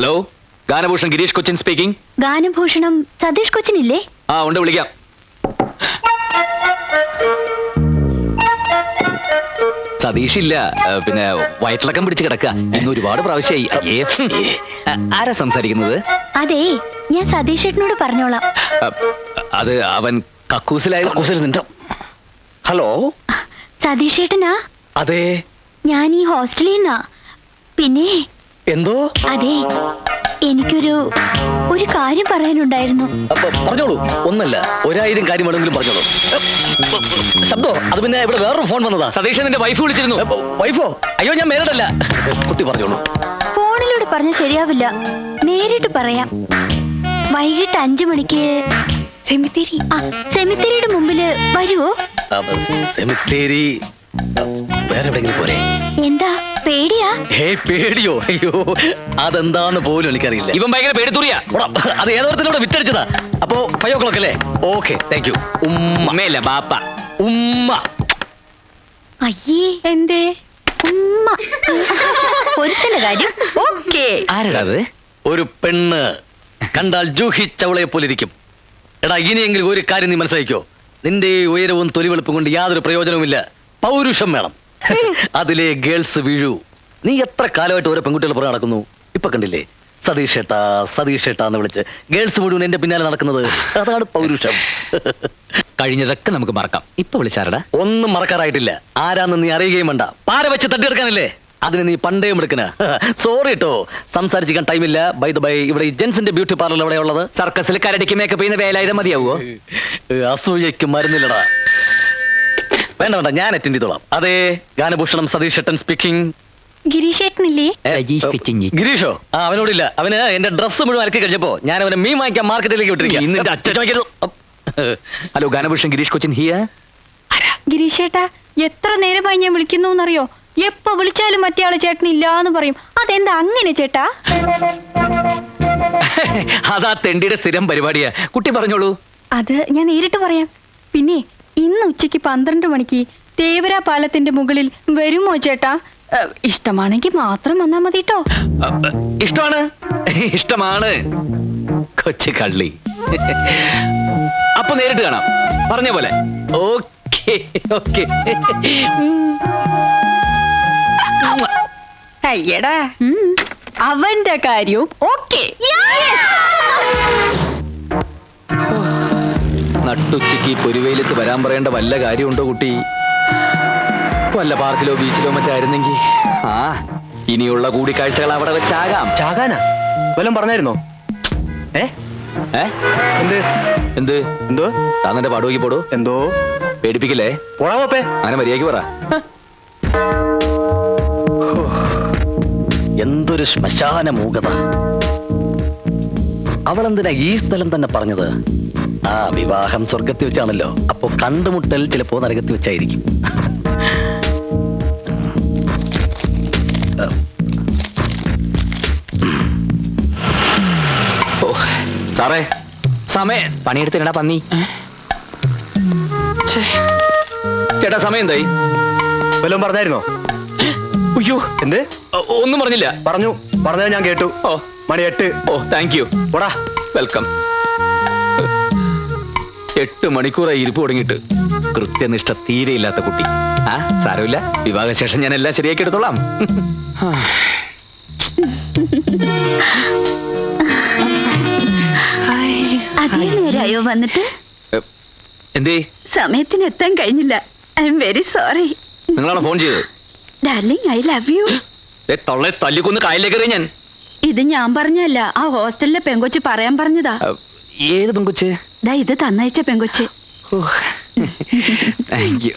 Hello Ganabhushan Girish Cochin speaking Ganabhushanam Satheesh Cochin ഇല്ലേ ആ ഉണ്ട് വിളിക്കാം. സതീഷ് ഇല്ല. പിന്നെ വയറ്റിളക്കം പിടിച്ച് കിടക്കുക ഇന്ന് ഒരുപാട് പ്രാവശ്യമായി. അയ്യേ. ആരാ സംസാരിക്കുന്നത്? അതെ ഞാൻ സതീഷ് ഏട്ടനോട് പറഞ്ഞോളാം. അത് അവൻ കക്കൂസിലായ കക്കൂസിൽ ഹലോ? സതീഷ് ഏട്ടനാ? അതെ. ഞാൻ ഈ ഹോസ്റ്റലിൽ നിന്നാ. പിന്നെ എന്തോ? അതെ എനിക്കൊരു ഒരു കാര്യം പറയാനുണ്ടായിരുന്നു. പറഞ്ഞോളൂ. ഒന്നല്ല ഒരായിരം കാര്യം വേണമെങ്കിലും പറഞ്ഞോളൂ. ശബ്ദോ? അത് പിന്നെ ഇവിടെ വേറൊരു ഫോൺ വന്നതാ. സതീഷ് എന്റെ വൈഫ് വിളിച്ചിരുന്നു. വൈഫോ? അയ്യോ ഞാൻ മേലടല്ല. കുട്ടി പറഞ്ഞോളൂ. ഫോണിലൂടെ പറഞ്ഞ ശരിയാവില്ല. നേരിട്ട് പറയാം. വൈകിട്ട് അഞ്ചു മണിക്ക് സെമിത്തേരി ആ സെമിത്തേരിയുടെ മുമ്പിൽ വരുവോ? സെമിത്തേരി വേറെ എവിടെയെങ്കിലും പോരെ? എന്താ? പേടിയാ? ഹേ പേടിയോ? അയ്യോ അതെന്താന്ന് പോലും എനിക്കറിയില്ല. ഇവൻ ഭയങ്കര പേടിത്തുറിയാ. അത് ഏതോരത്തിലൂടെ വിറ്റടിച്ചതാ. അപ്പോ ഫൈവ് ഓ ക്ലോക്ക് അല്ലേ? ഓക്കെ താങ്ക് യു ഉമ്മ. അമ്മയല്ല ബാപ്പ. ഉമ്മ. അയ്യേ. എന്തേ? ഉമ്മ. ഒരുത്തന്റെ കാര്യം? ഓക്കേ ആരാടാ അത്? ഒരു പെണ്ണ് കണ്ടാൽ ജൂഹിച്ചവളെ പോലിരിക്കും എടാ ഇനിയെങ്കിലും ഒരു കാര്യം നീ മനസ്സിലാക്കിയോ നിന്റെ ഈ ഉയരവും തൊലിവെളുപ്പും കൊണ്ട് യാതൊരു പ്രയോജനവുമില്ല. പൗരുഷം വേണം. അതിലെ ഗേൾസ് വീഴൂ. നീ എത്ര കാലമായിട്ട് ഓരോ പെൺകുട്ടികൾ പുറകെ നടക്കുന്നു? ഇപ്പൊ കണ്ടില്ലേ? സതീഷ് ഏട്ടാ സതീഷ് ഏട്ടാ എന്ന് വിളിച്ച്. ഗേൾസ് മുഴുവൻ എന്റെ പിന്നാലെ നടക്കുന്നത്. അതാണ് പൗരുഷം. കഴിഞ്ഞതൊക്കെ നമുക്ക് മറക്കാം. ഇപ്പൊ വിളിച്ചാരടാ ഒന്നും മറക്കാറായിട്ടില്ല. ആരാന്ന് നീ അറിയുകയും വേണ്ട. പാര വെച്ച് തട്ടിയെടുക്കാനല്ലേ? അതിന് നീ പണ്ടേ എടുക്കണ സോറി കേട്ടോ സംസാരിച്ചിരിക്കാൻ ടൈമില്ല. ബൈ ദ ബൈ ഇവിടെ ജെൻസിന്റെ ബ്യൂട്ടി പാർലർ എവിടെയുള്ളത് സർക്കസിൽ കരടിക്ക് മേക്കപ്പ് ചെയ്യുന്ന വേലായുധം മതിയാവോ അസൂയക്ക് മരുന്നില്ലടാ. വേണ്ട വേണ്ട ഞാൻ അറ്റൻഡ് ചെയ്തോളാം. അതെ ഗാനഭൂഷണം സതീഷ് ഏട്ടൻ സ്പീക്കിംഗ് ഗിരീഷ്? ആ അവനോടില്ല. അവന് എന്റെ ഡ്രസ്സ് മുഴുവൻ അലക്കി കഴിഞ്ഞപ്പോ ഞാൻ അവനെ മീൻ വാങ്ങിക്കാൻ മാർക്കറ്റിലേക്ക് വിട്ടിരിക്കുക അച്ഛൻ ഹലോ ഗാനഭൂഷൺ ഗിരീഷ് കൊച്ചിൻ ഹിയ ഗിരീഷ് ചേട്ടാ എത്ര നേരമായി ഞാൻ വിളിക്കുന്നു എന്നറിയോ എപ്പോ വിളിച്ചാലും മറ്റേ ആൾ ചേട്ടൻ ഇല്ലാന്ന് പറയും. അതെന്താ അങ്ങനെ ചേട്ടാ? അതാ തെണ്ടിയുടെ സ്ഥിരം പരിപാടിയാ. കുട്ടി പറഞ്ഞോളൂ. അത് ഞാൻ നേരിട്ട് പറയാം. പിന്നെ ഇന്ന് ഉച്ചയ്ക്ക് പന്ത്രണ്ട് മണിക്ക് തേവര പാലത്തിന്റെ മുകളിൽ വരുമോ ചേട്ടാ? ഇഷ്ടമാണെങ്കിൽ മാത്രം വന്നാ മതി കേട്ടോ ഇഷ്ടമാണ്. ഇഷ്ടമാണ്. കൊച്ചു കള്ളി. അപ്പൊ നേരിട്ട് കാണാം. പറഞ്ഞ പോലെ. Okay okay. അയ്യടാ. അവന്റെ കാര്യവും ഓക്കെ. നട്ടുച്ചയ്ക്ക് പൊരുവയിലെത്ത് വരാൻ പറയേണ്ട വല്ല കാര്യമുണ്ടോ കുട്ടി? വല്ല പാർക്കിലോ ബീച്ചിലോ മറ്റായിരുന്നെങ്കിൽ ആ ഇനിയുള്ള കൂടിക്കാഴ്ചകൾ അവിടെ വെച്ചാകാം ചാകാനാ? വല്ലതും പറഞ്ഞായിരുന്നോ? ഏ? ഏ? എന്ത്? എന്ത്? എന്തോ? താൻ എന്റെ പോടോ പോടൂ എന്തോ? പേടിപ്പിക്കില്ലേ? പോടാ പോപ്പേ. അങ്ങനെ മര്യാദയ്ക്ക് പറ. എന്തൊരു ശ്മശാന മൂകത അവളെന്തിനാ ഈ സ്ഥലം തന്നെ പറഞ്ഞത്? ആ വിവാഹം സ്വർഗത്തിൽ വെച്ചാണല്ലോ. അപ്പൊ കണ്ടുമുട്ടൽ ചിലപ്പോ നരകത്തിൽ വെച്ചായിരിക്കും. സാറേ. സമയം. പണിയെടുത്തിരടാ പന്നി. ചേട്ടാ സമയം എന്തായി? വല്ലതും പറഞ്ഞായിരുന്നോ? അയ്യോ. എന്ത്? ഒന്നും പറഞ്ഞില്ല. പറഞ്ഞു. പറഞ്ഞത് ഞാൻ കേട്ടു. ഓ. മണി എട്ട്. ഓ താങ്ക് യു. പോടാ. വെൽക്കം. എട്ട് മണിക്കൂറായി ഇരിപ്പ് തുടങ്ങിയിട്ട്. കൃത്യനിഷ്ഠ തീരെയില്ലാത്ത കുട്ടി. ആ സാരമില്ല. വിവാഹശേഷം ഞാൻ എല്ലാം ശരിയാക്കി എടുത്തോളാം. അതേ നേരായോ വന്നിട്ട്? എന്തേ? സമയത്തിന് എത്താൻ കഴിഞ്ഞില്ല. I'm very sorry. നിങ്ങളാണ് ഫോൺ ചെയ്തത്? Darling I love you. ദേ, തൊള്ളെ തല്ലിക്കൊന്ന് കായലിലേക്ക് ഞാൻ. ഇത് ഞാൻ പറഞ്ഞല്ല. ആ ഹോസ്റ്റലിലെ പെങ്കൊച്ച് പറയാൻ പറഞ്ഞതാ. ഏത് പെൺകൊച്ച്? ദാ ഇത് തന്നയച്ച പെങ്കൊച്ച് താങ്ക് യു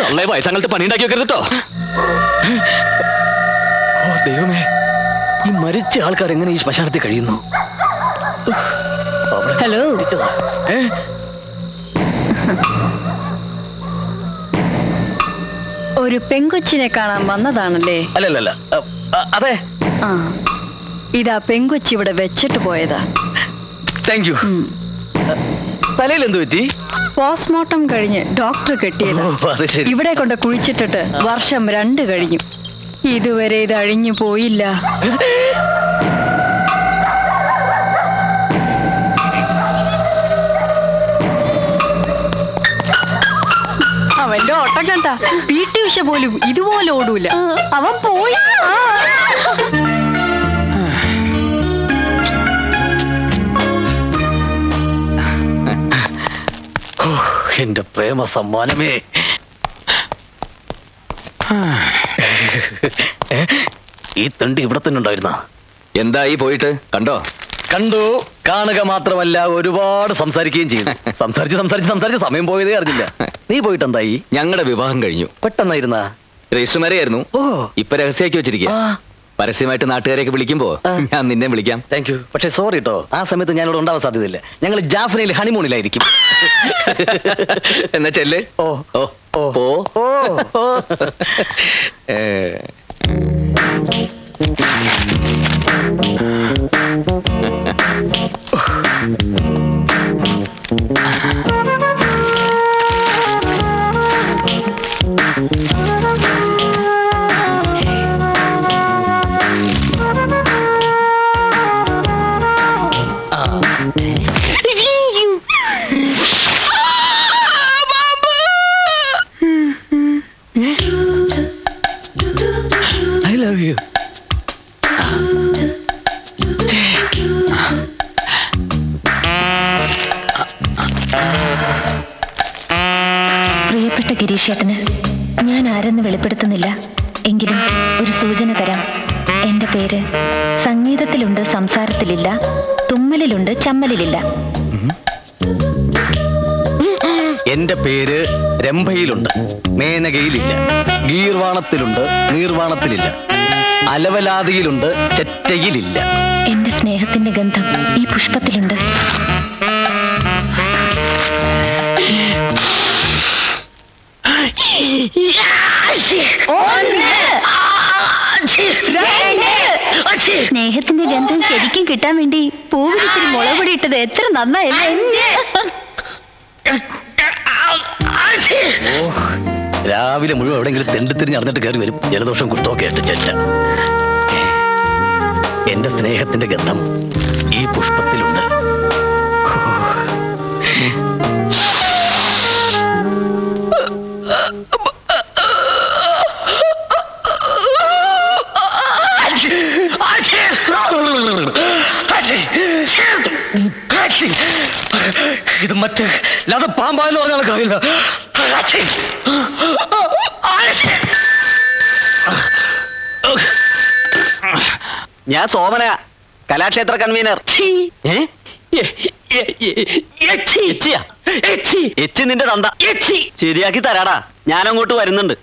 തള്ളേ പണിയുണ്ടാക്കി വെക്കരുത് കേട്ടോ ഓ ദൈവമേ. ഈ മരിച്ച ആൾക്കാർ എങ്ങനെ ഈ ശ്മശാനത്തിൽ കഴിയുന്നു? ഹലോ? ഒരു പെങ്കൊച്ചിനെ കാണാൻ വന്നതാണല്ലേ? അല്ലല്ലല്ല. അതെ. ആ ഇതാ പെങ്കൊച്ചി ഇവിടെ വെച്ചിട്ട് പോയതാ. താങ്ക് യു തലയിൽ എന്ത് പറ്റി? പോസ്റ്റ്മോർട്ടം കഴിഞ്ഞ് ഡോക്ടർ കെട്ടിയത്. ഇവിടെ കൊണ്ട് കുഴിച്ചിട്ടിട്ട് വർഷം രണ്ട് കഴിഞ്ഞു. ഇതുവരെ ഇത് അഴിഞ്ഞു പോയില്ല. അവന്റെ ഓട്ടം കണ്ട പി ടി ഉഷ പോലും ഇതുപോലെ ഓടൂല. അവൻ പോയി. എന്റെ പ്രേമ സമ്മാനമേ? ഈ തണ്ടി ഇവിടെ തന്നെ ഉണ്ടായിരുന്ന? എന്തായി പോയിട്ട്? കണ്ടോ? കണ്ടു. കാണുക മാത്രമല്ല ഒരുപാട് സംസാരിക്കുകയും ചെയ്തു. സംസാരിച്ച് സംസാരിച്ച് സംസാരിച്ച് സമയം പോയതേ അറിഞ്ഞില്ല. നീ പോയിട്ട് എന്തായി? ഞങ്ങളുടെ വിവാഹം കഴിഞ്ഞു. പെട്ടെന്നായിരുന്ന? രജിസ്റ്റർമാരെയായിരുന്നു ഓ. ഇപ്പൊ രഹസ്യമാക്കി വെച്ചിരിക്കുക പരസ്യമായിട്ട് നാട്ടുകാരെയൊക്കെ വിളിക്കുമ്പോ ഞാൻ നിന്നെ വിളിക്കാം. താങ്ക് യു പക്ഷെ സോറി കേട്ടോ ആ സമയത്ത് ഞാനിവിടെ ഉണ്ടാവാൻ സാധ്യതയില്ല. ഞങ്ങൾ ജാഫ്നയിൽ ഹണിമൂണിലായിരിക്കും. എന്നാ ചെല്ലേ. ഓ. ഓ. ഓ. ഓ. ഏ, ഗിരീഷേട്ടന് ഞാൻ ആരെന്ന് വെളിപ്പെടുത്തുന്നില്ല. എങ്കിലും ഒരു സൂചന തരാം. എന്റെ പേര് സംഗീതത്തിലുണ്ട് സംസാരത്തിലില്ല. തുമ്മലിലുണ്ട് ചമ്മലിലില്ല. എന്റെ പേര് രംഭയിലുണ്ട്. മേനകയിലില്ല. ഗീർവാണത്തിലുണ്ട് നീർവാണത്തിലില്ല. അലവലാതിയിലുണ്ട് ചെറ്റയിലില്ല. എന്റെ സ്നേഹത്തിന്റെ ഗന്ധം ഈ പുഷ്പത്തിലുണ്ട്. സ്നേഹത്തിന്റെ ഗന്ധം ശരിക്കും കിട്ടാൻ വേണ്ടി പൂവിരിച്ചിരി മുളക് പൊടി ഇട്ടത് എത്ര നന്നായല്ലേ? രാവിലെ മുഴുവൻ എവിടെയെങ്കിലും തെണ്ടി തിരിഞ്ഞ് അറിഞ്ഞിട്ട് കയറി വരും. ജലദോഷം കുഷ്ടമൊക്കെ ആയിട്ട് ചെറ്റ. എന്റെ സ്നേഹത്തിന്റെ ഗന്ധം ഈ പുഷ്പത്തിലുണ്ട്. ഇത് മറ്റേ അത് പാമ്പാന്ന് പറഞ്ഞാൽ കാര്യമില്ല ഞാൻ സോമന കലാക്ഷേത്ര കൺവീനർ? എച്ചി നിന്റെ തന്ത. ശരിയാക്കി തരാടാ. ഞാൻ അങ്ങോട്ട് വരുന്നുണ്ട്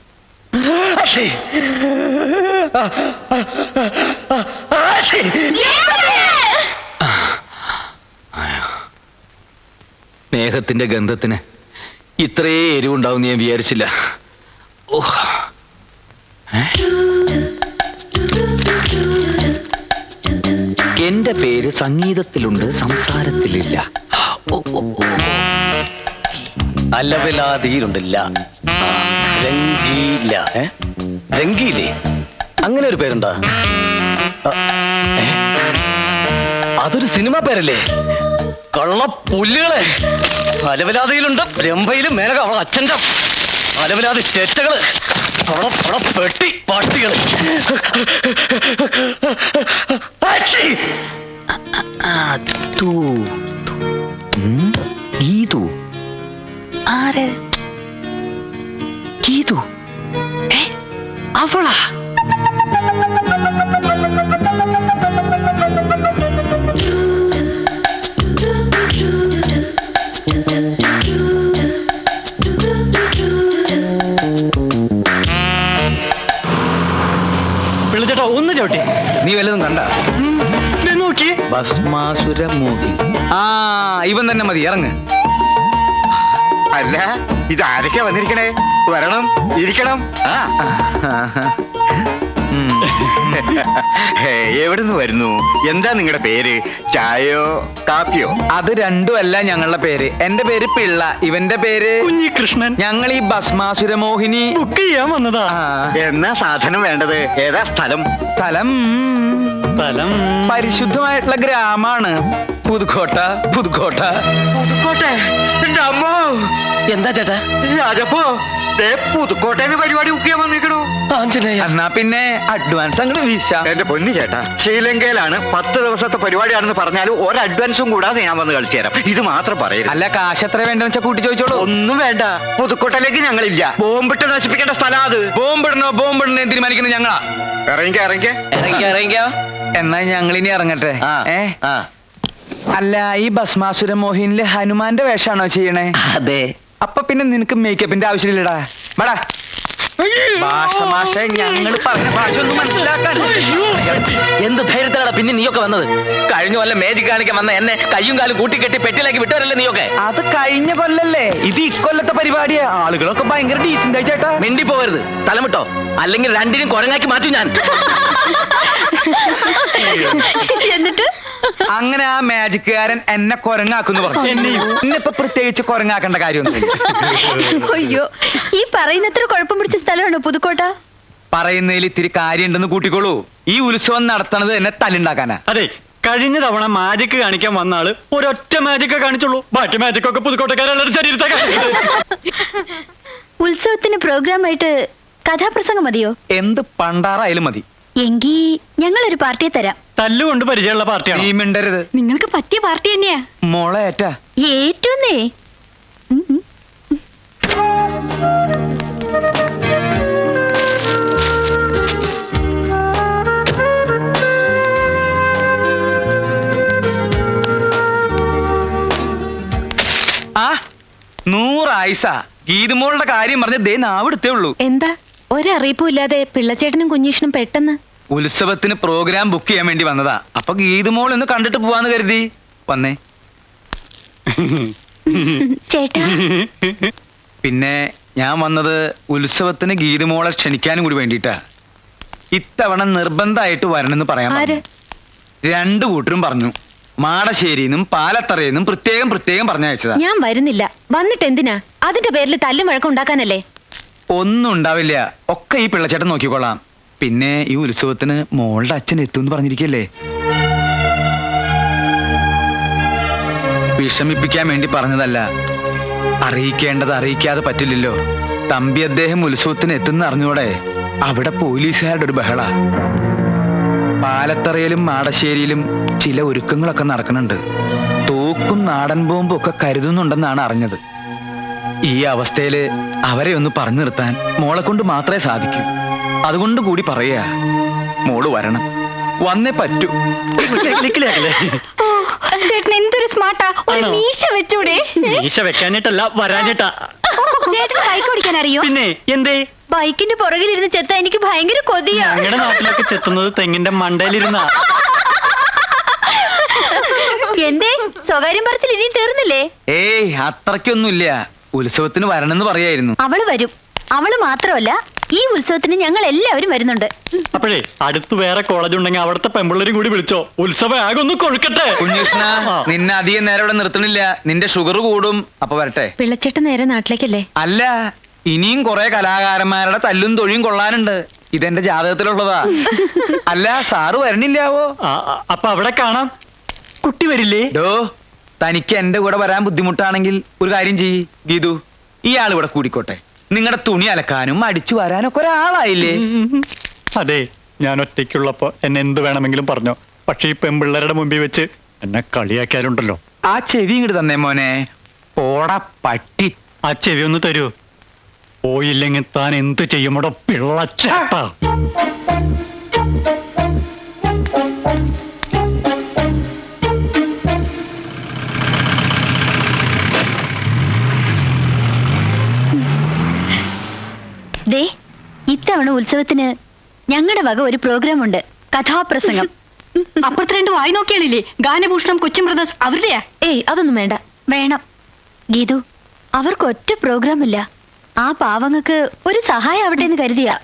സ്നേഹത്തിന്റെ ഗന്ധത്തിന് ഇത്രേ എരിവുണ്ടാവും ഞാൻ വിചാരിച്ചില്ല. ഓ എന്റെ പേര് സംഗീതത്തിലുണ്ട് സംസാരത്തിലില്ല. അലവിലാതിയിലുണ്ടില്ല. രംഗീല? രംഗീലേ? അങ്ങനെ ഒരു പേരുണ്ടാ? അതൊരു സിനിമ പേരല്ലേ? കള്ള പുല്ലുകളെ. അലവലാതിയിലുണ്ട്. രംഭയിലും മേനക അവളെ അച്ഛന്റെ അലവലാതി ചേറ്റകൾ അവളെ അവളെ പെട്ടി പട്ടികൾ. ആച്ചി! തൂ. ഉം, ഗീതു ആര്? ഗീതു ഏ? അവളാ? നീ വല്ലതും കണ്ട? നോക്കി. ഭസ്മാസുര മൂടി ആ ഇവൻ തന്നെ മതി ഇറങ്ങ്. അല്ല ഇത് ആരൊക്കെ വന്നിരിക്കണേ? വരണം ഇരിക്കണം. ആ. എവിടുന്ന് വരുന്നു? എന്താ നിങ്ങളുടെ പേര്? ചായയോ കാപ്പിയോ? അത് രണ്ടുമല്ല ഞങ്ങളുടെ പേര്. എന്റെ പേര് പിള്ള. ഇവന്റെ പേര് കുഞ്ഞികൃഷ്ണൻ. ഞങ്ങൾ ഈ ഭസ്മാസുരമോഹിനി. ബുക്ക് ചെയ്യാൻ വന്നതാ. എന്നാ സാധനം വേണ്ടത്? ഏതാ സ്ഥലം? സ്ഥലം സ്ഥലം. പരിശുദ്ധമായിട്ടുള്ള ഗ്രാമാണ്. പുതുക്കോട്ട പുതുക്കോട്ട. പുതുക്കോട്ടെ? എന്റെ അമ്മോ. എന്താ ചേട്ടാ? രാജപ്പോ ദേ പുതുക്കോട്ടേന്ന് പരിപാടി ബുക്ക് ചെയ്യാൻ വന്നിരിക്കണു ആഞ്ജനേയ. എന്നാ പിന്നെ അഡ്വാൻസ് അങ്ങോട്ട് വീശ. എന്റെ പൊന്നു ചേട്ടാ ശ്രീലങ്കയിലാണ് പത്ത് ദിവസത്തെ പരിപാടിയാണെന്ന് പറഞ്ഞാലും ഒരു അഡ്വാൻസും കൂടാതെ ഞാൻ വന്ന് കളിച്ചു തരാം. ഇത് മാത്രം പറയരുത്. അല്ല കാശ് എത്ര വേണ്ടെന്ന് വെച്ചാൽ കൂട്ടി ചോദിച്ചോളൂ. ഒന്നും വേണ്ട. പുതുക്കോട്ടയിലേക്ക് ഞങ്ങളില്ല. ബോംബിട്ട് നശിപ്പിക്കേണ്ട സ്ഥലം അത്. ബോംബിടണോ ബോംബിടണോ തീരുമാനിക്കുന്നത് ഞങ്ങളാ. ഇറങ്ങിക്ക ഇറങ്ങിക്ക. ഇറങ്ങിക്കോ ഇറങ്ങിക്കോ. എന്നാ ഞങ്ങൾ ഇനി ഇറങ്ങട്ടെ. ആ ഏ? ആ. അല്ല ഈ ഭസ്മാസുര മോഹിനിൽ ഹനുമാന്റെ വേഷാണോ ചെയ്യണേ? അതെ. അപ്പൊ പിന്നെ നിനക്ക് മേക്കപ്പിന്റെ ആവശ്യമില്ലടാ. വേടാ. ഭാഷ മാഷ ഞങ്ങൾ പറഞ്ഞ ഭാഷ ഒന്നും മനസ്സിലാക്കാൻ എന്ത് ധൈര്യത്തിലാണ് പിന്നെ നീയൊക്കെ വന്നത്? കഴിഞ്ഞ കൊല്ലം മേജിക് കാണിക്കാൻ വന്ന എന്നെ കയ്യും കാലും കൂട്ടിക്കെട്ടി പെട്ടിലേക്ക് വിട്ടവരല്ലേ നീയൊക്കെ? അത് കഴിഞ്ഞ കൊല്ലല്ലേ? ഇത് ഇക്കൊല്ലത്തെ പരിപാടിയാ. ആളുകളൊക്കെ ഭയങ്കര ഡീസന്റ് ആയി ചേട്ടാ. മിണ്ടി പോവരുത് തലമിട്ടോ. അല്ലെങ്കിൽ രണ്ടിനും കുരങ്ങാക്കി മാറ്റും ഞാൻ. എന്നിട്ട്? അങ്ങനെ ആ മാജിക്കുകാരൻ എന്നെ കൊരങ്ങാക്കുന്നു പറഞ്ഞു. പ്രത്യേകിച്ച് കൊരങ്ങാക്കേണ്ട കാര്യമൊന്നുമില്ല അയ്യോ. ഈ പറയുന്നത്ര കുഴപ്പം പിടിച്ച സ്ഥലമാണോ പുതുക്കോട്ട? പറയുന്നതിൽ ഇത്തിരി കാര്യമുണ്ടെന്ന് കൂട്ടിക്കോളൂ. ഈ ഉത്സവം നടത്തണത് എന്നെ തല്ലുണ്ടാക്കാനാ. അതെ കഴിഞ്ഞ തവണ മാജിക് കാണിക്കാൻ വന്ന ആൾ ഒരൊറ്റ മാജിക് കാണിച്ചുള്ളൂ. ബാക്കി മാജിക് ഒക്കെ പുതുക്കോട്ടക്കാരെല്ലാവരും ശരീരത്തെ പ്രോഗ്രാം ഉത്സവത്തിന് പ്രോഗ്രാമായിട്ട് കഥാപ്രസംഗം മതിയോ? എന്ത് പണ്ടാറായാലും മതി. എങ്കി ഒരു പാർട്ടിയെ തരാം. തല്ലുകൊണ്ട് പരിചയമുള്ള നീ പാർട്ടിയാണ് മിണ്ടരുത്. നിങ്ങൾക്ക് പറ്റിയ പാർട്ടി തന്നെയാ. മോളെ ഏറ്റാ. ഉം. ആ നൂറായിസ ഗീതുമോളുടെ കാര്യം പറഞ്ഞ് ദേ നാവിടുത്തേ ഉള്ളൂ. എന്താ? ഒരറിയിപ്പും ഇല്ലാതെ പിള്ളച്ചേട്ടനും കുഞ്ഞീഷനും പെട്ടെന്ന് ഉത്സവത്തിന് പ്രോഗ്രാം ബുക്ക് ചെയ്യാൻ വേണ്ടി വന്നതാ. അപ്പൊ ഗീതുമോൾ ഒന്ന് കണ്ടിട്ട് പോവാന്ന് കരുതി. വന്നേ. ചേട്ടാ. പിന്നെ ഞാൻ വന്നത് ഉത്സവത്തിന് ഗീതുമോളെ ക്ഷണിക്കാനും കൂടി വേണ്ടിയിട്ടാ. ഇത്തവണ നിർബന്ധമായിട്ട് വരണമെന്ന് പറയാൻ പറഞ്ഞു. രണ്ടു കൂട്ടരും പറഞ്ഞു. മാടശ്ശേരിന്നും പാലത്തറയിന്നും പ്രത്യേകം പ്രത്യേകം പറഞ്ഞയച്ചതാ ഞാൻ വരുന്നില്ല. വന്നിട്ട് എന്തിനാ? അതിന്റെ പേരിൽ തല്ലും വഴക്കം ഉണ്ടാക്കാനല്ലേ? ഒന്നും ഉണ്ടാവില്ല. ഒക്കെ ഈ പിള്ളച്ചേട്ടൻ നോക്കിക്കോളാം പിന്നെ ഈ ഉത്സവത്തിന് മോളുടെ അച്ഛൻ എത്തും എന്ന് പറഞ്ഞിരിക്കല്ലേ? വിഷമിപ്പിക്കാൻ വേണ്ടി പറഞ്ഞതല്ല. അറിയിക്കേണ്ടത് അറിയിക്കാതെ പറ്റില്ലല്ലോ. തമ്പി അദ്ദേഹം ഉത്സവത്തിന് എത്തുന്ന അറിഞ്ഞൂടെ? അവിടെ പോലീസുകാരുടെ ഒരു ബഹള. പാലത്തറയിലും മാടശ്ശേരിയിലും ചില ഒരുക്കങ്ങളൊക്കെ നടക്കുന്നുണ്ട്. തോക്കും നാടൻ ബോംബും ഒക്കെ കരുതുന്നുണ്ടെന്നാണ് അറിഞ്ഞത്. ഈ അവസ്ഥയിൽ അവരെ ഒന്ന് പറഞ്ഞു നിർത്താൻ മോളെ കൊണ്ട് മാത്രമേ സാധിക്കൂ. അതുകൊണ്ട് കൂടി പറയാ മോൾ വരണം. വന്നേ പറ്റൂ. ബൈക്കിന്റെ പുറകിൽ ചേട്ടൻ എന്തൊരു സ്മാർട്ടാ. ഒരു ആണോ? മീശ വെച്ചൂടെ? മീശ ചേട്ടന് ബൈക്ക് ഓടിക്കാൻ അറിയോ? പിന്നെ എന്തേ? ബൈക്കിന്റെ പുറകിലിരുന്ന് ചെത്ത എനിക്ക് ഭയങ്കര കൊതിയാ. ഞങ്ങളുടെ നാട്ടിലൊക്കെ ചെത്തുന്നത് തെങ്ങിന്റെ മണ്ടയിലിരുന്ന. എന്തേ? സ്വകാര്യം പറച്ചിൽ ഇനിയും തീർന്നില്ലേ? ഏയ് അത്രയ്ക്കൊന്നുമില്ല. ഉത്സവത്തിന് വരണമെന്ന് പറയായിരുന്നു. അവൾ വരും. അവൾ മാത്രമല്ല ഈ ഉത്സവത്തിന് ഞങ്ങൾ എല്ലാവരും വരുന്നുണ്ട്. അപ്പോഴേ അടുത്ത് വേറെ കോളേജ് ഉണ്ടെങ്കിൽ അവിടുത്തെ പെമ്പിള്ളേരും കൂടി വിളിച്ചോ. ഉത്സവം ആകെ ഒന്ന് കൊഴുക്കട്ടെ നിന്നെ അധികം നേരം ഇവിടെ നിർത്തണില്ല നിന്റെ ഷുഗർ കൂടും. അപ്പൊ വരട്ടെ. പിള്ളച്ചേട്ടൻ നേരെ നാട്ടിലേക്കല്ലേ? അല്ല ഇനിയും കുറെ കലാകാരന്മാരുടെ തല്ലും തൊഴിയും കൊള്ളാനുണ്ട്. ഇതെന്റെ ജാതകത്തിലുള്ളതാ. അല്ല സാറ് വരണില്ലാവോ? അപ്പൊ അവിടെ കാണാം. കുട്ടി വരില്ലേ? ഡോ തനിക്ക് എന്റെ കൂടെ വരാൻ ബുദ്ധിമുട്ടാണെങ്കിൽ ഒരു കാര്യം ചെയ്യ് ഗീതു. ഇയാൾ ഇവിടെ കൂടിക്കോട്ടെ. നിങ്ങളുടെ തുണി അലക്കാനും അടിച്ചു വരാനും ഒക്കെ ഒരാളായില്ലേ? അതെ ഞാൻ ഒറ്റയ്ക്കുള്ളപ്പോ എന്നെ എന്ത് വേണമെങ്കിലും പറഞ്ഞോ. പക്ഷെ ഈ പെമ്പിള്ളേരുടെ മുമ്പിൽ വെച്ച് എന്നെ കളിയാക്കിയാലുണ്ടല്ലോ. ആ ചെവി ഇങ്ങോട്ട് തന്നേ മോനെ. ഓട പട്ടി. ആ ചെവി ഒന്ന് തരൂ. പോയില്ലെങ്കിൽ താൻ എന്ത് ചെയ്യുമ്പോടോ പിള്ളച്ചേട്ടാ ഇത്തവണ ഉത്സവത്തിന് ഞങ്ങളുടെ വക ഒരു പ്രോഗ്രാം ഉണ്ട് കഥാപ്രസംഗം. അപ്പുറത്ത് രണ്ട് വായി നോക്കിയാലില്ലേ ഗാനഭൂഷണം കൊച്ചും ബ്രദേഴ്സ് അവരുടെയാ? ഏയ് അതൊന്നും വേണ്ട. വേണം. ഗീതു അവർക്ക് ഒറ്റ പ്രോഗ്രാം ഇല്ല ആ പാവങ്ങൾക്ക് ഒരു സഹായം ആവട്ടെ എന്ന് കരുതിയാ.